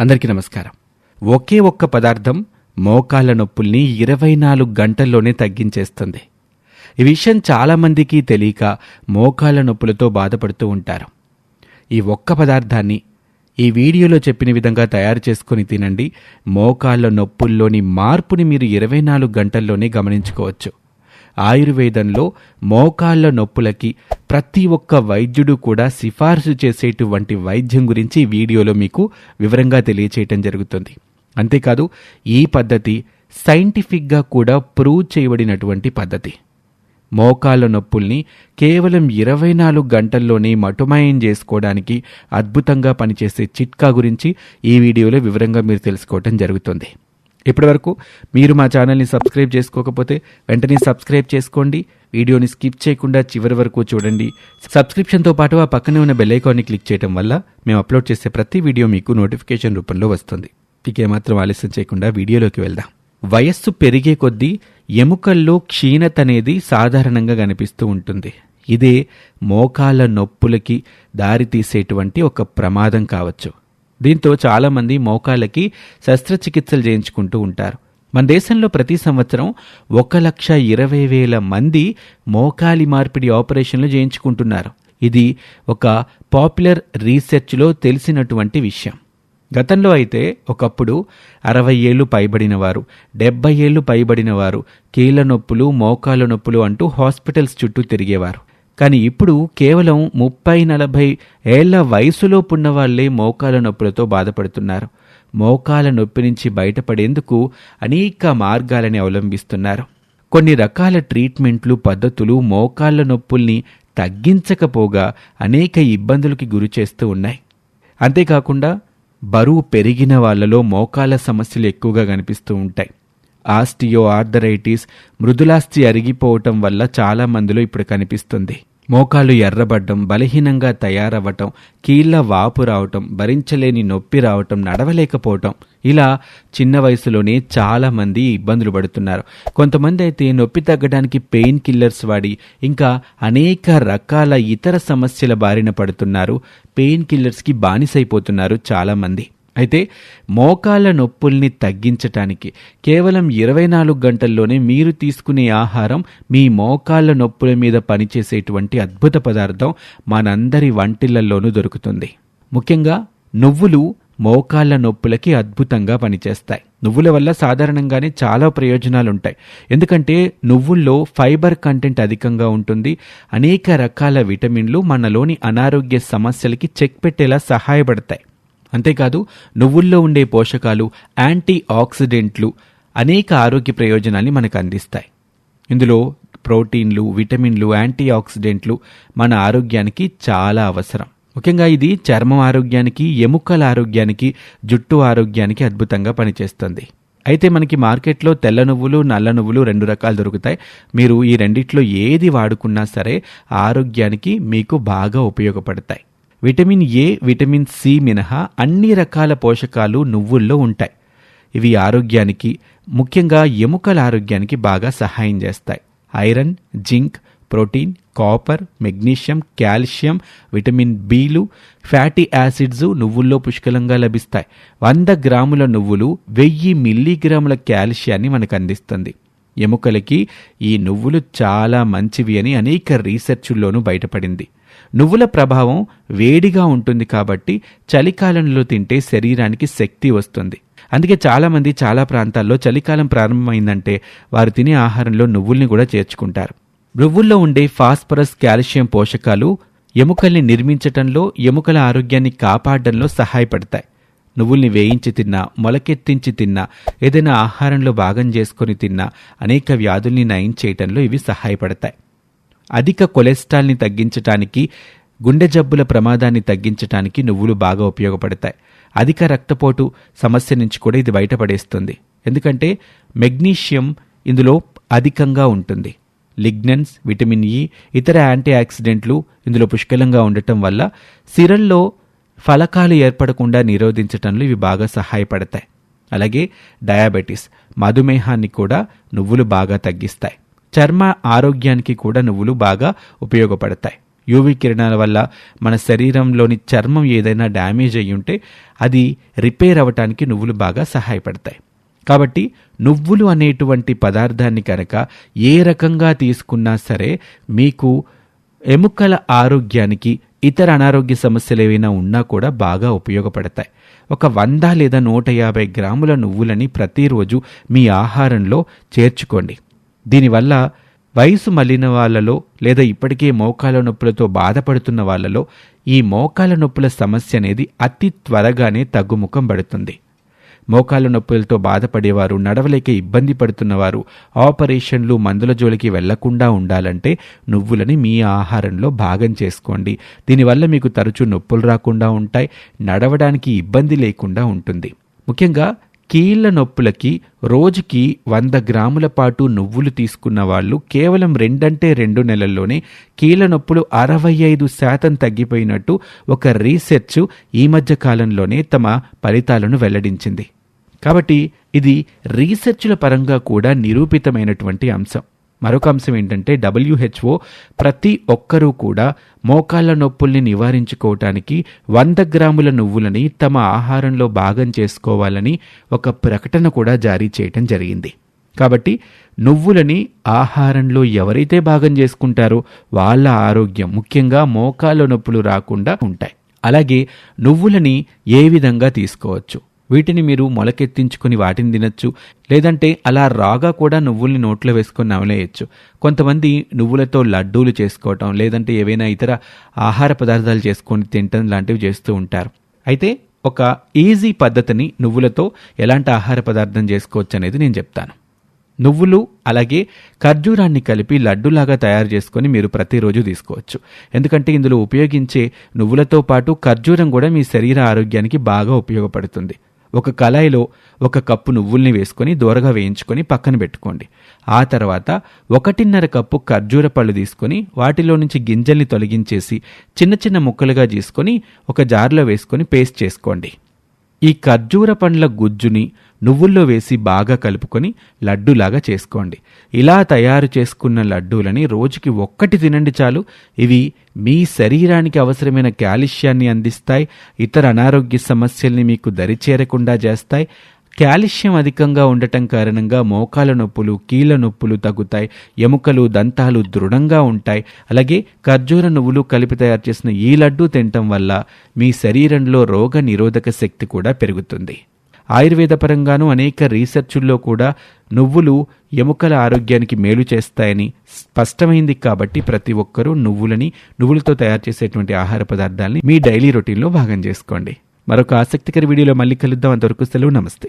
అందరికీ నమస్కారం. ఒకే ఒక్క పదార్థం మోకాళ్ళ నొప్పుల్ని ఇరవై నాలుగు గంటల్లోనే తగ్గించేస్తుంది. ఈ విషయం చాలామందికి తెలియక మోకాళ్ళ నొప్పులతో బాధపడుతూ ఉంటారు. ఈ ఒక్క పదార్థాన్ని ఈ వీడియోలో చెప్పిన విధంగా తయారు చేసుకుని తినండి. మోకాళ్ళ నొప్పుల్లోని మార్పుని మీరు ఇరవై నాలుగు గంటల్లోనే గమనించుకోవచ్చు. ఆయుర్వేదంలో మోకాళ్ళ నొప్పులకి ప్రతి ఒక్క వైద్యుడు కూడా సిఫార్సు చేసేటువంటి వైద్యం గురించి వీడియోలో మీకు వివరంగా తెలియచేయటం జరుగుతుంది. అంతేకాదు ఈ పద్ధతి సైంటిఫిక్గా కూడా ప్రూవ్ చేయబడినటువంటి పద్ధతి. మోకాళ్ళ నొప్పుల్ని కేవలం ఇరవై నాలుగు గంటల్లోనే మటుమాయం చేసుకోవడానికి అద్భుతంగా పనిచేసే చిట్కా గురించి ఈ వీడియోలో వివరంగా మీరు తెలుసుకోవటం జరుగుతుంది. ఇప్పటివరకు మీరు మా ఛానల్ని సబ్స్క్రైబ్ చేసుకోకపోతే వెంటనే సబ్స్క్రైబ్ చేసుకోండి. వీడియోని స్కిప్ చేయకుండా చివరి వరకు చూడండి. సబ్స్క్రిప్షన్తో పాటు ఆ పక్కనే ఉన్న బెల్ ఐకాన్ని క్లిక్ చేయడం వల్ల మేము అప్లోడ్ చేసే ప్రతి వీడియో మీకు నోటిఫికేషన్ రూపంలో వస్తుంది. ఇకేమాత్రం ఆలస్యం చేయకుండా వీడియోలోకి వెళ్దాం. వయస్సు పెరిగే కొద్దీ ఎముకల్లో క్షీణత అనేది సాధారణంగా కనిపిస్తూ ఉంటుంది. ఇదే మోకాల నొప్పులకి దారితీసేటువంటి ఒక ప్రమాదం కావచ్చు. దీంతో చాలామంది మోకాళ్ళకి శస్త్రచికిత్సలు చేయించుకుంటూ ఉంటారు. మన దేశంలో ప్రతి సంవత్సరం ఒక లక్ష ఇరవై వేల మంది మోకాలి మార్పిడి ఆపరేషన్లు చేయించుకుంటున్నారు. ఇది ఒక పాపులర్ రీసెర్చ్లో తెలిసినటువంటి విషయం. గతంలో అయితే ఒకప్పుడు అరవై ఏళ్ళు పైబడిన వారు డెబ్బై ఏళ్ళు పైబడిన వారు నొప్పులు మోకాళ్ళ నొప్పులు అంటూ హాస్పిటల్స్ చుట్టూ తిరిగేవారు. కానీ ఇప్పుడు కేవలం ముప్పై నలభై ఏళ్ళ వయసులో పున్నవాళ్ళే మోకాల నొప్పులతో బాధపడుతున్నారు. మోకాల నొప్పి నుంచి బయటపడేందుకు అనేక మార్గాలని అవలంబిస్తున్నారు. కొన్ని రకాల ట్రీట్మెంట్లు పద్ధతులు మోకాళ్ళ నొప్పుల్ని తగ్గించకపోగా అనేక ఇబ్బందులకి గురి చేస్తూ ఉన్నాయి. అంతేకాకుండా బరువు పెరిగిన వాళ్ళలో మోకాళ్ళ సమస్యలు ఎక్కువగా కనిపిస్తూ ఉంటాయి. ఆస్టియో ఆర్థరైటిస్ మృదులాస్థి అరిగిపోవటం వల్ల చాలా మందిలో ఇప్పుడు కనిపిస్తుంది. మోకాలు ఎర్రబడ్డం బలహీనంగా తయారవ్వటం కీళ్ళ వాపు రావటం భరించలేని నొప్పి రావటం నడవలేకపోవటం ఇలా చిన్న వయసులోనే చాలా మంది ఇబ్బందులు పడుతున్నారు. కొంతమంది అయితే నొప్పి తగ్గడానికి పెయిన్ కిల్లర్స్ వాడి ఇంకా అనేక రకాల ఇతర సమస్యల బారిన పడుతున్నారు. పెయిన్ కిల్లర్స్కి బానిసైపోతున్నారు చాలామంది అయితే మోకాళ్ళ నొప్పుల్ని తగ్గించటానికి కేవలం ఇరవై నాలుగు గంటల్లోనే మీరు తీసుకునే ఆహారం మీ మోకాళ్ళ నొప్పుల మీద పనిచేసేటువంటి అద్భుత పదార్థం మనందరి వంటిళ్ళలోనూ దొరుకుతుంది. ముఖ్యంగా నువ్వులు మోకాళ్ళ నొప్పులకి అద్భుతంగా పనిచేస్తాయి. నువ్వుల వల్ల సాధారణంగానే చాలా ప్రయోజనాలు ఉంటాయి ఎందుకంటే నువ్వుల్లో ఫైబర్ కంటెంట్ అధికంగా ఉంటుంది. అనేక రకాల విటమిన్లు మనలోని అనారోగ్య సమస్యలకి చెక్ పెట్టేలా సహాయపడతాయి. అంతేకాదు నువ్వుల్లో ఉండే పోషకాలు యాంటీ ఆక్సిడెంట్లు అనేక ఆరోగ్య ప్రయోజనాల్ని మనకు అందిస్తాయి. ఇందులో ప్రోటీన్లు విటమిన్లు యాంటీ ఆక్సిడెంట్లు మన ఆరోగ్యానికి చాలా అవసరం. ముఖ్యంగా ఇది చర్మం ఆరోగ్యానికి ఎముకల ఆరోగ్యానికి జుట్టు ఆరోగ్యానికి అద్భుతంగా పనిచేస్తుంది. అయితే మనకి మార్కెట్లో తెల్ల నువ్వులు నల్ల నువ్వులు రెండు రకాలు దొరుకుతాయి. మీరు ఈ రెండిట్లో ఏది వాడుకున్నా సరే ఆరోగ్యానికి మీకు బాగా ఉపయోగపడతాయి. విటమిన్ ఏ విటమిన్ సి మినహా అన్ని రకాల పోషకాలు నువ్వుల్లో ఉంటాయి. ఇవి ఆరోగ్యానికి ముఖ్యంగా ఎముకల ఆరోగ్యానికి బాగా సహాయం చేస్తాయి. Iron zinc protein copper magnesium calcium vitamin బిలు fatty acids నువ్వుల్లో పుష్కలంగా లభిస్తాయి. వంద గ్రాముల నువ్వులు వెయ్యి మిల్లీగ్రాముల కాల్షియాన్ని మనకు అందిస్తుంది. ఎముకలకి ఈ నువ్వులు చాలా మంచివి అని అనేక రీసెర్చుల్లోనూ బయటపడింది. నువ్వుల ప్రభావం వేడిగా ఉంటుంది కాబట్టి చలికాలంలో తింటే శరీరానికి శక్తి వస్తుంది. అందుకే చాలామంది చాలా ప్రాంతాల్లో చలికాలం ప్రారంభమైందంటే వారు తినే ఆహారంలో నువ్వుల్ని కూడా చేర్చుకుంటారు. నువ్వుల్లో ఉండే ఫాస్ఫరస్ కాల్షియం పోషకాలు ఎముకల్ని నిర్మించటంలో ఎముకల ఆరోగ్యాన్ని కాపాడడంలో సహాయపడతాయి. నువ్వుల్ని వేయించి తిన్నా మొలకెత్తించి తిన్నా ఏదైనా ఆహారంలో భాగం చేసుకొని తిన్నా అనేక వ్యాధుల్ని నయం చేయటంలో ఇవి సహాయపడతాయి. అధిక కొలెస్ట్రాల్ని తగ్గించటానికి గుండె జబ్బుల ప్రమాదాన్ని తగ్గించటానికి నువ్వులు బాగా ఉపయోగపడతాయి. అధిక రక్తపోటు సమస్య నుంచి కూడా ఇది బయటపడేస్తుంది. ఎందుకంటే మెగ్నీషియం ఇందులో అధికంగా ఉంటుంది. లిగ్నన్స్ విటమిన్ ఇ ఇతర యాంటీ ఆక్సిడెంట్లు ఇందులో పుష్కలంగా ఉండటం వల్ల సిరల్లో ఫలకాలు ఏర్పడకుండా నిరోధించటంలో ఇవి బాగా సహాయపడతాయి. అలాగే డయాబెటీస్ మధుమేహాన్ని కూడా నువ్వులు బాగా తగ్గిస్తాయి. చర్మ ఆరోగ్యానికి కూడా నువ్వులు బాగా ఉపయోగపడతాయి. యూవి కిరణాల వల్ల మన శరీరంలోని చర్మం ఏదైనా డ్యామేజ్ అయ్యి ఉంటే అది రిపేర్ అవ్వటానికి నువ్వులు బాగా సహాయపడతాయి. కాబట్టి నువ్వులు అనేటువంటి పదార్థాన్ని కనుక ఏ రకంగా తీసుకున్నా సరే మీకు ఎముకల ఆరోగ్యానికి ఇతర అనారోగ్య సమస్యలు ఏవైనా ఉన్నా కూడా బాగా ఉపయోగపడతాయి. ఒక వంద లేదా నూట యాభై గ్రాముల నువ్వులని ప్రతిరోజు మీ ఆహారంలో చేర్చుకోండి. దీనివల్ల వయసు మళ్ళిన వాళ్ళలో లేదా ఇప్పటికే మోకాల నొప్పులతో బాధపడుతున్న వాళ్ళలో ఈ మోకాల నొప్పుల సమస్య అనేది అతి త్వరగానే తగ్గుముఖం పడుతుంది. మోకాళ్ళ నొప్పులతో బాధపడేవారు నడవలేక ఇబ్బంది పడుతున్నవారు ఆపరేషన్లు మందుల జోలికి వెళ్ళకుండా ఉండాలంటే నువ్వులని మీ ఆహారంలో భాగం చేసుకోండి. దీనివల్ల మీకు తరచూ నొప్పులు రాకుండా ఉంటాయి నడవడానికి ఇబ్బంది లేకుండా ఉంటుంది. ముఖ్యంగా కీళ్ళ నొప్పులకి రోజుకి వంద గ్రాముల పాటు నువ్వులు తీసుకున్న వాళ్ళు కేవలం రెండంటే రెండు నెలల్లోనే కీళ్ళ నొప్పులు అరవై ఐదు శాతం తగ్గిపోయినట్టు ఒక రీసెర్చ్ ఈ మధ్య కాలంలోనే తమ ఫలితాలను వెల్లడించింది. కాబట్టి ఇది రీసెర్చ్ల పరంగా కూడా నిరూపితమైనటువంటి అంశం. మరొక అంశం ఏంటంటే డబ్ల్యూహెచ్ఓ ప్రతి ఒక్కరూ కూడా మోకాళ్ళ నొప్పుల్ని నివారించుకోవటానికి వంద గ్రాముల నువ్వులని తమ ఆహారంలో భాగం చేసుకోవాలని ఒక ప్రకటన కూడా జారీ చేయటం జరిగింది. కాబట్టి నువ్వులని ఆహారంలో ఎవరైతే భాగం చేసుకుంటారో వాళ్ళ ఆరోగ్యం ముఖ్యంగా మోకాళ్ళ నొప్పులు రాకుండా ఉంటాయి. అలాగే నువ్వులని ఏ విధంగా తీసుకోవచ్చు? వీటిని మీరు మొలకెత్తించుకుని వాటిని తినచ్చు లేదంటే అలా రాగా కూడా నువ్వుల్ని నోట్లో వేసుకొని నవలేయచ్చు కొంతమంది నువ్వులతో లడ్డూలు చేసుకోవటం లేదంటే ఏవైనా ఇతర ఆహార పదార్థాలు చేసుకొని తినటం లాంటివి చేస్తూ ఉంటారు. అయితే ఒక ఈజీ పద్ధతిని నువ్వులతో ఎలాంటి ఆహార పదార్థం చేసుకోవచ్చు అనేది నేను చెప్తాను. నువ్వులు అలాగే ఖర్జూరాన్ని కలిపి లడ్డులాగా తయారు చేసుకొని మీరు ప్రతిరోజు తీసుకోవచ్చు. ఎందుకంటే ఇందులో ఉపయోగించే నువ్వులతో పాటు ఖర్జూరం కూడా మీ శరీర ఆరోగ్యానికి బాగా ఉపయోగపడుతుంది. ఒక కళాయిలో ఒక కప్పు నువ్వుల్ని వేసుకొని దూరగా వేయించుకొని పక్కన పెట్టుకోండి. ఆ తర్వాత ఒకటిన్నర కప్పు ఖర్జూర పళ్ళు తీసుకొని వాటిలో నుంచి గింజల్ని తొలగించేసి చిన్న చిన్న ముక్కలుగా తీసుకొని ఒక జార్లో వేసుకొని పేస్ట్ చేసుకోండి. ఈ ఖర్జూర పండ్ల గుజ్జుని నువ్వుల్లో వేసి బాగా కలుపుకొని లడ్డూలాగా చేసుకోండి. ఇలా తయారు చేసుకున్న లడ్డూలని రోజుకి ఒక్కటి తినండి చాలు. ఇవి మీ శరీరానికి అవసరమైన కాల్షియాన్ని అందిస్తాయి ఇతర అనారోగ్య సమస్యల్ని మీకు దరిచేరకుండా చేస్తాయి. కాల్షియం అధికంగా ఉండటం కారణంగా మోకాల నొప్పులు కీళ్ళ నొప్పులు తగ్గుతాయి. ఎముకలు దంతాలు దృఢంగా ఉంటాయి. అలాగే ఖర్జూర నువ్వులు కలిపి తయారు చేసిన ఈ లడ్డు తినటం వల్ల మీ శరీరంలో రోగ నిరోధక శక్తి కూడా పెరుగుతుంది. ఆయుర్వేద పరంగాను అనేక రీసెర్చుల్లో కూడా నువ్వులు ఎముకల ఆరోగ్యానికి మేలు చేస్తాయని స్పష్టమైంది కాబట్టి ప్రతి ఒక్కరూ నువ్వులని నువ్వులతో తయారు చేసేటువంటి ఆహార పదార్థాలని మీ డైలీ రొటీన్లో భాగం చేసుకోండి. మరొక ఆసక్తికర వీడియోలో మళ్ళీ కలుద్దాం. అంతవరకు సెలవు. నమస్తే.